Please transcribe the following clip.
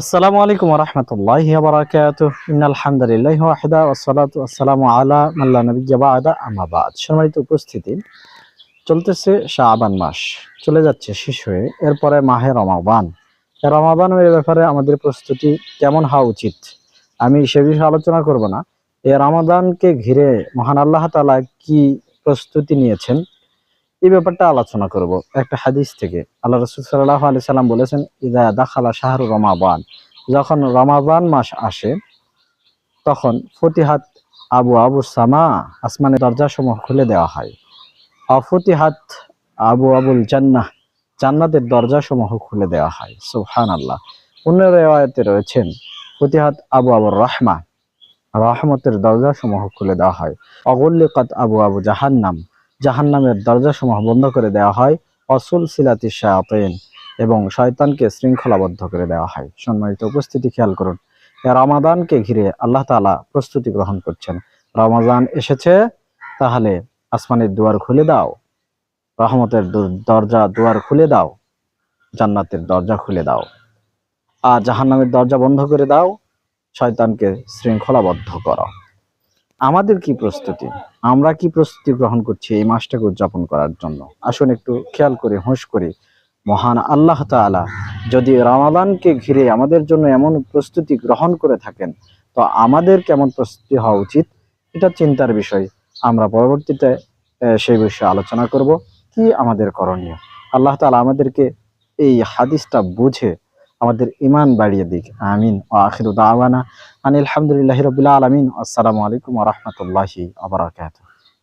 আসসালামু আলাইকুম রহমতুল্লাহ বারাকাত আলহামদুলিল্লাহ ওয়াহিদা ওয়াসসালাতু ওয়াসসালামু আলা মাল্লা নবিয়্যা বা'দা। আম্মা বা'দ। সম্মানিত উপস্থিতি, চলতেছে শাবান মাস, চলে যাচ্ছে শেষ হয়ে। এরপরে মাহে রমাবান। রমাবানের ব্যাপারে আমাদের প্রস্তুতি কেমন হওয়া উচিত, আমি সে বিষয়ে আলোচনা করব না। এ রমাদানকে ঘিরে মহান আল্লাহ তাআলা কি প্রস্তুতি নিয়েছেন এই ব্যাপারটা আলোচনা করব একটা হাদিস থেকে। আল্লাহ রসুল সাল্লাহ আলি সাল্লাম বলেছেন, ইদা দাখালা শাহরু রমাবান যখন রমাবান মাস আসে, তখন ফতিহাত আবু আবু সামা আসমানের দরজা সমূহ খুলে দেওয়া হয়। অফতিহাত আবু আবুল জান্নাহ জান্নাতের দরজা সমূহ খুলে দেওয়া হয়। সুহান আল্লাহ অন্য রেওয়ায়তে রয়েছেন, ফতিহাত আবু আবুর রহমা। রহমতের দরজা সমূহ খুলে দেওয়া হয়। অগল্লিকাত আবু আবু জাহান্নাম। জাহান্নামের দরজাসমূহ বন্ধ করে দেওয়া হয়, অসুল সিলাতি শায়াতিন, এবং শয়তানকে শৃঙ্খলাবদ্ধ করে দেওয়া হয়। সম্মানিত উপস্থিতি, খেয়াল করুন রমাদানকে ঘিরে আল্লাহ তাআলা প্রস্তুতি গ্রহণ করছেন। রমাদান এসেছে, তাহলে আসমানের দুয়ার খুলে দাও, রহমতের দরজা, দুয়ার খুলে দাও, জান্নাতের দরজা খুলে দাও। আর জাহান্নামের দরজা বন্ধ করে দাও, শয়তানকে শৃঙ্খলাবদ্ধ করো। আমাদের কি প্রস্তুতি? আমরা কি প্রস্তুতি গ্রহণ করছি এই মাসটাকে উদযাপন করার জন্য? আসুন একটু খেয়াল করি, হুঁশ করি। মহান আল্লাহ তাআলা যদি রামাদানকে ঘিরে আমাদের জন্য এমন প্রস্তুতি গ্রহণ করে থাকেন, তো আমাদের কেমন প্রস্তুতি হওয়া উচিত? এটা চিন্তার বিষয়। আমরা পরবর্তীতে সেই বিষয়ে আলোচনা করব। কি আমাদের করণীয়? আল্লাহ তাআলা আমাদেরকে এই হাদিসটা বুঝে আমাদের ইমান বাড়িয়ে দিক। আমিন। ও আখির দাওয়ানা আনিল আলহামদুলিল্লাহ রাব্বিল আলমিন। আসসালামু আলাইকুম রহমতুল্লাহি আবরাকাত